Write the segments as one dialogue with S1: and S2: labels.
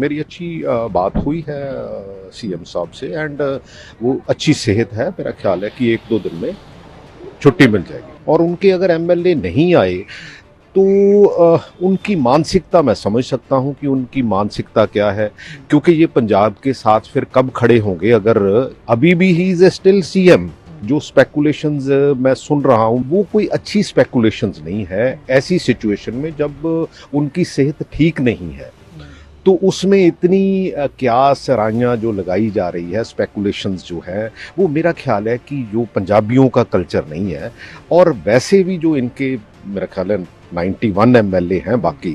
S1: मेरी अच्छी बात हुई है सीएम साहब से एंड वो अच्छी सेहत है, मेरा ख्याल है कि एक दो दिन में छुट्टी मिल जाएगी। और उनके अगर एमएलए नहीं आए तो उनकी मानसिकता मैं समझ सकता हूँ कि उनकी मानसिकता क्या है, क्योंकि ये पंजाब के साथ फिर कब खड़े होंगे, अगर अभी भी he is a still CM जो स्पेकुलेशंस मैं सुन रहा हूँ, वो कोई अच्छी स्पेकुलेशंस नहीं है, ऐसी सिचुएशन में जब उनकी सेहत ठीक नहीं है। तो उसमें इतनी क्या सराइयाँ जो लगाई जा रही है स्पेकुलेशंस जो है, वो मेरा ख्याल है कि जो पंजाबियों का कल्चर नहीं है और वैसे भी जो इनके, मेरा ख्याल है 91 एमएलए हैं बाकी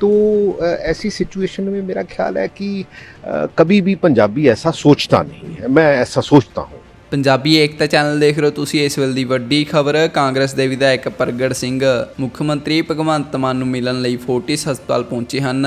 S1: तो ऐसी सिचुएशन में मेरा ख्याल है कि कभी भी पंजाबी ऐसा सोचता नहीं है। मैं ऐसा सोचता हूँ।
S2: ਪੰਜਾਬੀ ਏਕਤਾ ਚੈਨਲ ਦੇਖ ਰਹੇ ਹੋ ਤੁਸੀਂ ਇਸ ਵੇਲੇ ਦੀ ਵੱਡੀ ਖਬਰ, ਕਾਂਗਰਸ ਦੇ ਵਿਧਾਇਕ ਪ੍ਰਗਟ ਸਿੰਘ, ਮੁੱਖ ਮੰਤਰੀ ਭਗਵੰਤ ਮਾਨ ਨੂੰ ਮਿਲਣ ਲਈ ਫੋਰਟਿਸ ਹਸਪਤਾਲ ਪਹੁੰਚੇ ਹਨ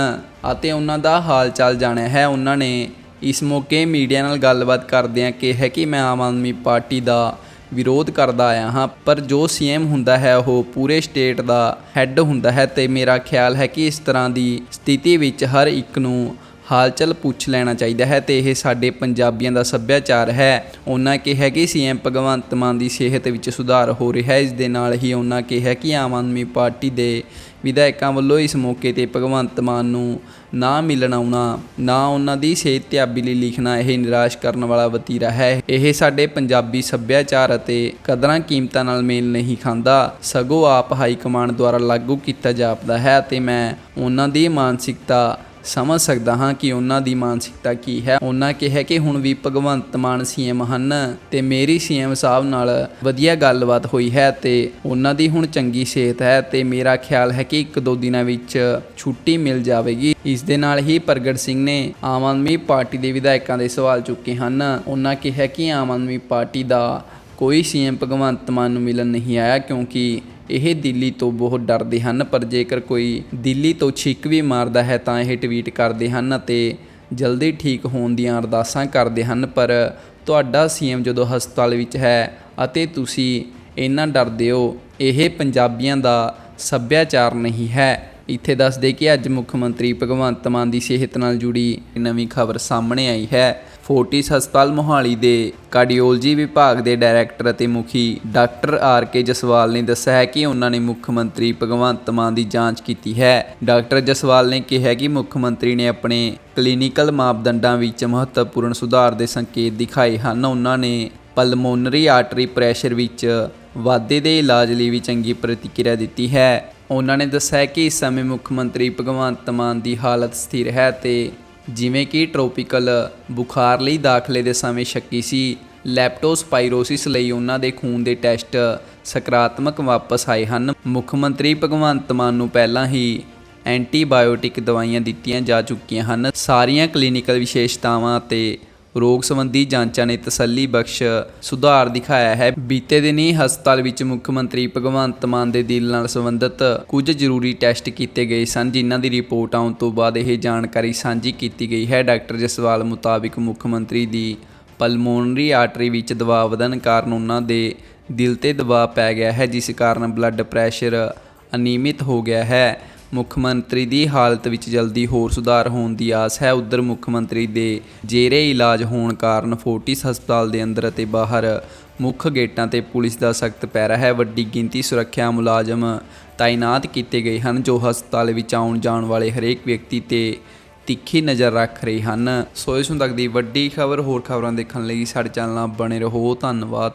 S2: ਅਤੇ ਉਹਨਾਂ ਦਾ ਹਾਲ ਚਾਲ ਜਾਣਿਆ ਹੈ। ਉਹਨਾਂ ਨੇ ਇਸ ਮੌਕੇ ਮੀਡੀਆ ਨਾਲ ਗੱਲਬਾਤ ਕਰਦਿਆਂ ਕਿਹਾ ਕਿ ਮੈਂ ਆਮ ਆਦਮੀ ਪਾਰਟੀ ਦਾ ਵਿਰੋਧ ਕਰਦਾ ਆਇਆ ਹਾਂ, ਪਰ ਜੋ ਸੀਐਮ ਹੁੰਦਾ ਹੈ, ਉਹ ਪੂਰੇ ਸਟੇਟ ਦਾ ਹੈੱਡ ਹੁੰਦਾ ਹੈ ਤੇ ਮੇਰਾ ਖਿਆਲ ਹੈ ਕਿ ਇਸ ਤਰ੍ਹਾਂ ਦੀ ਸਥਿਤੀ ਵਿੱਚ ਹਰ ਇੱਕ ਨੂੰ ਹਾਲਚਲ ਪੁੱਛ ਲੈਣਾ ਚਾਹੀਦਾ ਹੈ ਤੇ ਇਹ ਸਾਡੇ ਪੰਜਾਬੀਆਂ ਦਾ ਸੱਭਿਆਚਾਰ ਹੈ। ਉਹਨਾਂ ਕਿਹਾ ਕਿ ਸੀਐਮ ਭਗਵੰਤ ਮਾਨ ਦੀ ਸਿਹਤ ਵਿੱਚ ਸੁਧਾਰ ਹੋ ਰਿਹਾ ਹੈ। ਇਸ ਦੇ ਨਾਲ ਹੀ ਉਹਨਾਂ ਕਿਹਾ ਕਿ ਆਮ ਆਦਮੀ ਪਾਰਟੀ ਦੇ ਵਿਧਾਇਕਾਂ ਵੱਲੋਂ ਇਸ ਮੌਕੇ ਤੇ ਭਗਵੰਤ ਮਾਨ ਨੂੰ ਨਾ ਮਿਲਣ ਆਉਣਾ, ਨਾ ਉਹਨਾਂ ਦੀ ਸਿਹਤ ਤਿਆਬੀ ਲਈ ਲਿਖਣਾ, ਇਹ ਨਿਰਾਸ਼ ਕਰਨ ਵਾਲਾ ਵਤੀਰਾ ਹੈ। ਇਹ ਸਾਡੇ ਪੰਜਾਬੀ ਸੱਭਿਆਚਾਰ ਅਤੇ ਕਦਰਾਂ ਕੀਮਤਾਂ ਨਾਲ ਮੇਲ ਨਹੀਂ ਖਾਂਦਾ। ਸਗੋਂ ਆਪ ਹਾਈ ਕਮਾਂਡ ਦੁਆਰਾ ਲਾਗੂ ਕੀਤਾ ਜਾਪਦਾ ਹੈ ਅਤੇ ਮੈਂ ਉਹਨਾਂ ਦੀ ਮਾਨਸਿਕਤਾ ਸਮਝ ਸਕਦਾ ਹਾਂ ਕਿ ਉਹਨਾਂ ਦੀ ਮਾਨਸਿਕਤਾ ਕੀ ਹੈ। ਉਹਨਾਂ ਕਿਹਾ ਕਿ ਹੁਣ ਵੀ ਭਗਵੰਤ ਮਾਨ ਸੀਐਮ ਹਨ ਤੇ ਮੇਰੀ ਸੀਐਮ ਸਾਹਿਬ ਨਾਲ ਵਧੀਆ ਗੱਲਬਾਤ ਹੋਈ ਹੈ ਤੇ ਉਹਨਾਂ ਦੀ ਹੁਣ ਚੰਗੀ ਸਿਹਤ ਹੈ ਤੇ ਮੇਰਾ ਖਿਆਲ ਹੈ ਕਿ ਇੱਕ ਦੋ ਦਿਨਾਂ ਵਿੱਚ ਛੁੱਟੀ ਮਿਲ ਜਾਵੇਗੀ। ਇਸ ਦੇ ਨਾਲ ਹੀ ਪ੍ਰਗਟ ਸਿੰਘ ਨੇ ਆਮ ਆਦਮੀ ਪਾਰਟੀ ਦੇ ਵਿਧਾਇਕਾਂ ਦੇ ਸਵਾਲ ਚੁੱਕੇ ਹਨ। ਉਹਨਾਂ ਕਿਹਾ ਕਿ ਆਮ ਆਦਮੀ ਪਾਰਟੀ ਦਾ ਕੋਈ ਸੀਐਮ ਭਗਵੰਤ ਮਾਨ ਨੂੰ ਮਿਲਣ ਨਹੀਂ ਆਇਆ ਕਿਉਂਕਿ ਇਹ ਦਿੱਲੀ ਤੋਂ ਬਹੁਤ ਡਰਦੇ ਹਨ, ਪਰ ਜੇਕਰ ਕੋਈ ਦਿੱਲੀ ਤੋਂ ਛਿੱਕ ਵੀ ਮਾਰਦਾ ਹੈ ਤਾਂ ਇਹ ਟਵੀਟ ਕਰਦੇ ਹਨ ਅਤੇ ਜਲਦੀ ਠੀਕ ਹੋਣ ਦੀਆਂ ਅਰਦਾਸਾਂ ਕਰਦੇ ਹਨ। ਪਰ ਤੁਹਾਡਾ ਸੀਐਮ ਜਦੋਂ ਹਸਪਤਾਲ ਵਿੱਚ ਹੈ ਅਤੇ ਤੁਸੀਂ ਇੰਨਾ ਡਰਦੇ ਹੋ, ਇਹ ਪੰਜਾਬੀਆਂ ਦਾ ਸੱਭਿਆਚਾਰ ਨਹੀਂ ਹੈ। ਇੱਥੇ ਦੱਸਦੇ ਕਿ ਅੱਜ ਮੁੱਖ ਮੰਤਰੀ ਭਗਵੰਤ ਮਾਨ ਦੀ ਸਿਹਤ ਨਾਲ ਜੁੜੀ ਨਵੀਂ ਖਬਰ ਸਾਹਮਣੇ ਆਈ ਹੈ। ਫੋਰਟਿਸ ਹਸਪਤਾਲ ਮੋਹਾਲੀ ਦੇ ਕਾਰਡੀਓਲੋਜੀ ਵਿਭਾਗ ਦੇ ਡਾਇਰੈਕਟਰ ਅਤੇ ਮੁਖੀ ਡਾਕਟਰ ਆਰ ਕੇ ਜਸਵਾਲ ਨੇ ਦੱਸਿਆ ਹੈ ਕਿ ਉਹਨਾਂ ਨੇ ਮੁੱਖ ਮੰਤਰੀ ਭਗਵੰਤ ਮਾਨ ਦੀ ਜਾਂਚ ਕੀਤੀ ਹੈ। ਡਾਕਟਰ ਜਸਵਾਲ ਨੇ ਕਿਹਾ ਕਿ ਮੁੱਖ ਮੰਤਰੀ ਨੇ ਆਪਣੇ ਕਲੀਨਿਕਲ ਮਾਪਦੰਡਾਂ ਵਿੱਚ ਮਹੱਤਵਪੂਰਨ ਸੁਧਾਰ ਦੇ ਸੰਕੇਤ ਦਿਖਾਏ ਹਨ। ਉਹਨਾਂ ਨੇ ਪਲਮੋਨਰੀ ਆਰਟਰੀ ਪ੍ਰੈਸ਼ਰ ਵਿੱਚ ਵਾਧੇ ਦੇ ਇਲਾਜ ਲਈ ਵੀ ਚੰਗੀ ਪ੍ਰਤੀਕਿਰਿਆ ਦਿੱਤੀ ਹੈ। ਉਹਨਾਂ ਨੇ ਦੱਸਿਆ ਕਿ ਇਸ ਸਮੇਂ ਮੁੱਖ ਮੰਤਰੀ ਭਗਵੰਤ ਮਾਨ ਦੀ ਹਾਲਤ ਸਥਿਰ ਹੈ ਤੇ ਜਿਵੇਂ ਕਿ ਟ੍ਰੋਪੀਕਲ ਬੁਖਾਰ ਲਈ ਦਾਖਲੇ ਦੇ ਸਮੇਂ ਸ਼ੱਕੀ ਸੀ ਲੈਪਟੋਸਪਾਇਰੋਸਿਸ ਲਈ ਉਹਨਾਂ ਦੇ ਖੂਨ ਦੇ ਟੈਸਟ ਸਕਾਰਾਤਮਕ ਵਾਪਸ ਆਏ ਹਨ। ਮੁੱਖ ਮੰਤਰੀ ਭਗਵੰਤ ਮਾਨ ਨੂੰ ਪਹਿਲਾਂ ਹੀ ਐਂਟੀਬਾਇਓਟਿਕ ਦਵਾਈਆਂ ਦਿੱਤੀਆਂ ਜਾ ਚੁੱਕੀਆਂ ਹਨ। ਸਾਰੀਆਂ ਕਲੀਨਿਕਲ ਵਿਸ਼ੇਸ਼ਤਾਵਾਂ ਅਤੇ ਰੋਗ ਸੰਬੰਧੀ ਜਾਂਚਾਂ ਨੇ ਤਸੱਲੀ ਬਖਸ਼ ਸੁਧਾਰ ਦਿਖਾਇਆ ਹੈ। ਬੀਤੇ ਦਿਨੀ ਹਸਪਤਾਲ ਵਿੱਚ ਮੁੱਖ ਮੰਤਰੀ ਭਗਵੰਤ ਮਾਨ ਦੇ ਦਿਲ ਨਾਲ ਸੰਬੰਧਿਤ ਕੁਝ ਜ਼ਰੂਰੀ ਟੈਸਟ ਕੀਤੇ ਗਏ ਸਨ, ਜਿਨ੍ਹਾਂ ਦੀ ਰਿਪੋਰਟ ਆਉਣ ਤੋਂ ਬਾਅਦ ਇਹ ਜਾਣਕਾਰੀ ਸਾਂਝੀ ਕੀਤੀ ਗਈ ਹੈ। ਡਾਕਟਰ ਜਸਵਾਲ ਮੁਤਾਬਿਕ ਮੁੱਖ ਮੰਤਰੀ ਦੀ ਪਲਮੋਨਰੀ ਆਰਟਰੀ ਵਿੱਚ ਦਬਾਅ ਵਧਣ ਕਾਰਨ ਉਹਨਾਂ ਦੇ ਦਿਲ ਤੇ ਦਬਾਅ ਪੈ ਗਿਆ ਹੈ, ਜਿਸ ਕਾਰਨ ਬਲੱਡ ਪ੍ਰੈਸ਼ਰ ਅਨੀਮਿਤ ਹੋ ਗਿਆ ਹੈ। ਮੁੱਖ ਮੰਤਰੀ ਦੀ ਹਾਲਤ ਵਿੱਚ ਜਲਦੀ ਹੋਰ ਸੁਧਾਰ ਹੋਣ ਦੀ ਆਸ ਹੈ। ਉਧਰ ਮੁੱਖ ਮੰਤਰੀ ਦੇ ਜੇਰੇ ਇਲਾਜ ਹੋਣ ਕਾਰਨ ਫੋਰਟਿਸ ਹਸਪਤਾਲ ਦੇ ਅੰਦਰ ਅਤੇ ਬਾਹਰ ਮੁੱਖ ਗੇਟਾਂ ਤੇ ਪੁਲਿਸ ਦਾ ਸਖਤ ਪਹਿਰਾ ਹੈ। ਵੱਡੀ ਗਿਣਤੀ ਸੁਰੱਖਿਆ ਮੁਲਾਜ਼ਮ ਤਾਇਨਾਤ ਕੀਤੇ ਗਏ ਹਨ, ਜੋ ਹਸਪਤਾਲ ਵਿੱਚ ਆਉਣ ਜਾਣ ਵਾਲੇ ਹਰੇਕ ਵਿਅਕਤੀ ਤੇ ਤਿੱਖੀ ਨਜ਼ਰ ਰੱਖ ਰਹੇ ਹਨ। ਸੋ ਇਸ ਨੂੰ ਤੱਕ ਦੀ ਵੱਡੀ ਖਬਰ, ਹੋਰ ਖਬਰਾਂ ਦੇਖਣ ਲਈ ਸਾਡੇ ਚੈਨਲ ਨਾਲ ਬਣੇ ਰਹੋ। ਧੰਨਵਾਦ।